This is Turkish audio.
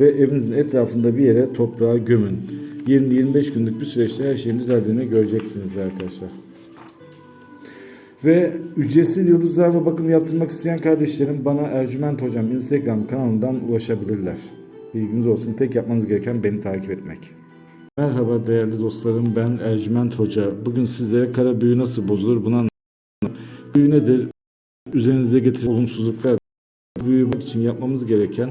ve evinizin etrafında bir yere toprağa gömün. 20-25 günlük bir süreçte her şeyin düzeldiğini göreceksiniz arkadaşlar. Ve ücretsiz yıldızlarla bakım yaptırmak isteyen kardeşlerim bana Ercüment Hocam Instagram kanalından ulaşabilirler. Bilginiz olsun tek yapmanız gereken beni takip etmek. Merhaba değerli dostlarım ben Ercüment Hoca. Bugün sizlere kara büyü nasıl bozulur bunu anlatacağım. Büyü nedir? Üzerinize getiren olumsuzluklar. Büyü için yapmamız gereken